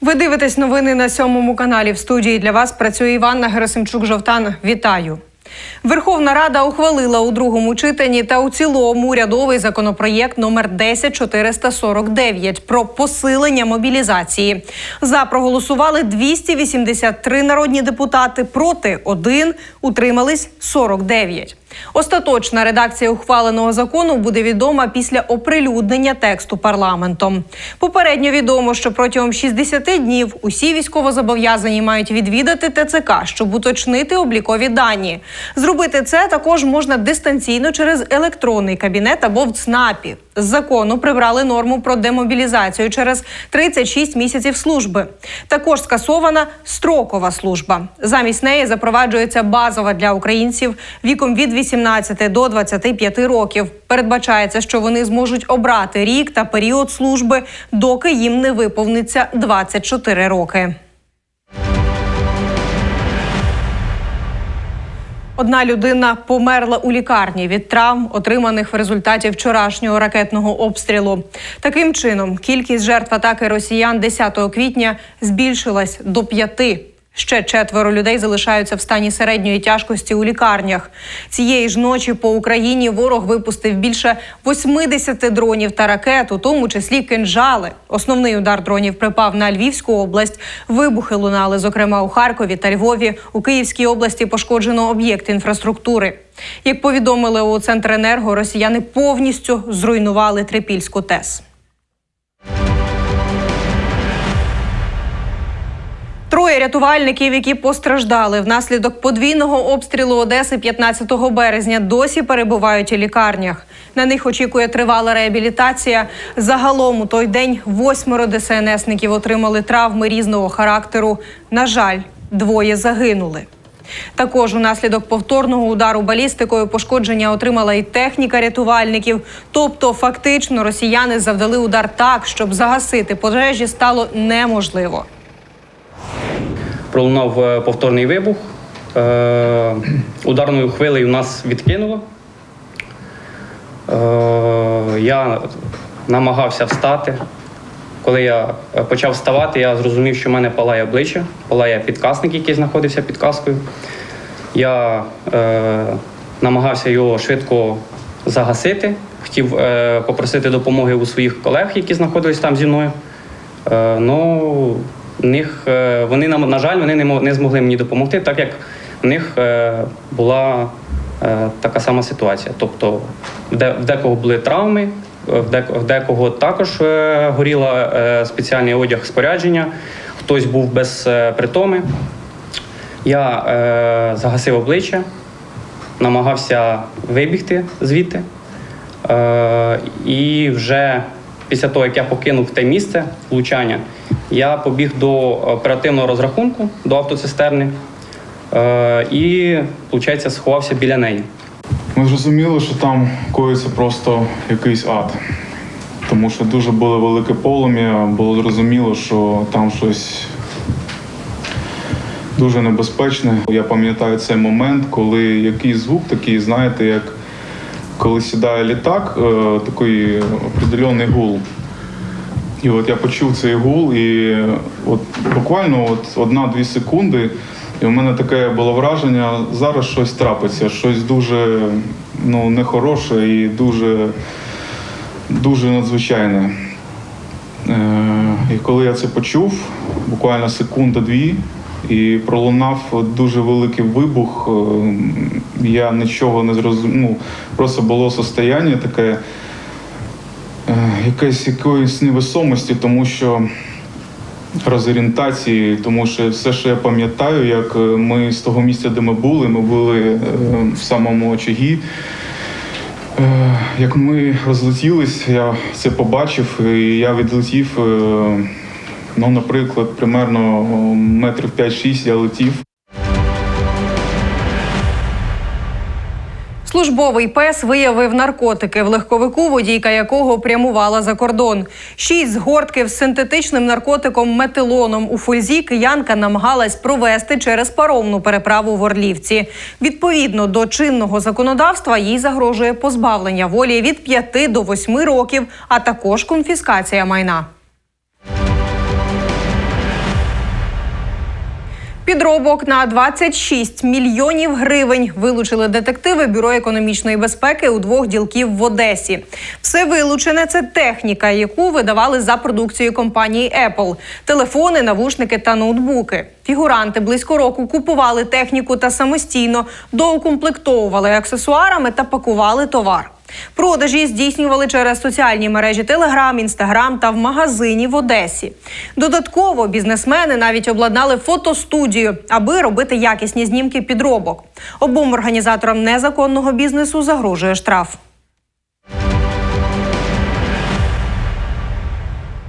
Ви дивитесь новини на сьомому каналі. В студії для вас працює Іванна Герасимчук Жовтан. Вітаю. Верховна Рада ухвалила у другому читанні та у цілому урядовий законопроєкт номер 10449 про посилення мобілізації. За проголосували 283 народні депутати, проти один утримались 49. Остаточна редакція ухваленого закону буде відома після оприлюднення тексту парламентом. Попередньо відомо, що протягом 60 днів усі військовозобов'язані мають відвідати ТЦК, щоб уточнити облікові дані. Зробити це також можна дистанційно через електронний кабінет або в ЦНАПі. З закону прибрали норму про демобілізацію через 36 місяців служби. Також скасована строкова служба. Замість неї запроваджується базова для українців віком від 18 до 25 років. Передбачається, що вони зможуть обрати рік та період служби, доки їм не виповниться 24 роки. Одна людина померла у лікарні від травм, отриманих в результаті вчорашнього ракетного обстрілу. Таким чином, кількість жертв атаки росіян 10 квітня збільшилась до п'яти. Ще четверо людей залишаються в стані середньої тяжкості у лікарнях. Цієї ж ночі по Україні ворог випустив більше 80 дронів та ракет, у тому числі кинжали. Основний удар дронів припав на Львівську область. Вибухи лунали, зокрема у Харкові та Львові. У Київській області пошкоджено об'єкт інфраструктури. Як повідомили у Центренерго, росіяни повністю зруйнували Трипільську ТЕС. Троє рятувальників, які постраждали внаслідок подвійного обстрілу Одеси 15 березня, досі перебувають у лікарнях. На них очікує тривала реабілітація. Загалом у той день восьмеро ДСНСників отримали травми різного характеру. На жаль, двоє загинули. Також унаслідок повторного удару балістикою пошкодження отримала і техніка рятувальників. Тобто, фактично, росіяни завдали удар так, щоб загасити пожежі стало неможливо. Пролунав е, повторний вибух. Е, Ударною хвилею нас відкинуло. Е, Я намагався встати. Коли я почав вставати, я зрозумів, що в мене палає обличчя, палає підкасник, який знаходився під каскою. Я е, намагався його швидко загасити, хотів е, попросити допомоги у своїх колег, які знаходились там зі мною. Е, ну, в них, е, вони, на, на жаль, вони не, не змогли мені допомогти, так як в них е, була е, така сама ситуація. Тобто в, декого були травми, в, декого також горіла спеціальний одяг спорядження, хтось був без притоми. Я загасив обличчя, намагався вибігти звідти. І вже після того, як я покинув те місце влучання, я побіг до оперативного розрахунку, до автоцистерни е, і, виходить, сховався біля неї. Ми зрозуміли, що там коїться просто якийсь ад. Тому що дуже було велике полум'я, було зрозуміло, що там щось дуже небезпечне. Я пам'ятаю цей момент, коли якийсь звук такий, знаєте, як коли сідає літак, е, такий определений гул. І от я почув цей гул, і от буквально от одна-дві секунди, і в мене таке було враження, зараз щось трапиться, щось дуже ну, нехороше і дуже, дуже надзвичайне. Е, і коли я це почув, буквально секунда-дві, і пролунав дуже великий вибух, е, я нічого не зрозумів. Ну, просто було состояння таке е, якоїсь невесомості, тому що розорієнтації, тому що все, що я пам'ятаю, як е, ми з того місця, де ми були, ми були е, в самому очагі. Е, Як ми розлетілись, я це побачив, і я відлетів, ну, наприклад, примерно метрів 5-6 я летів. Службовий пес виявив наркотики в легковику, водійка якого прямувала за кордон. Шість згортків з синтетичним наркотиком метилоном у фользі киянка намагалась провести через паромну переправу в Орлівці. Відповідно до чинного законодавства, їй загрожує позбавлення волі від 5 до 8 років, а також конфіскація майна. Підробок на 26 мільйонів гривень вилучили детективи Бюро економічної безпеки у двох ділків в Одесі. Все вилучене це техніка, яку видавали за продукцією компанії Apple. телефони, навушники та ноутбуки. Фігуранти близько року купували техніку та самостійно доукомплектовували аксесуарами та пакували товар. Продажі здійснювали через соціальні мережі Телеграм, Інстаграм та в магазині в Одесі. Додатково бізнесмени навіть обладнали фотостудію, аби робити якісні знімки підробок. Обом організаторам незаконного бізнесу загрожує штраф.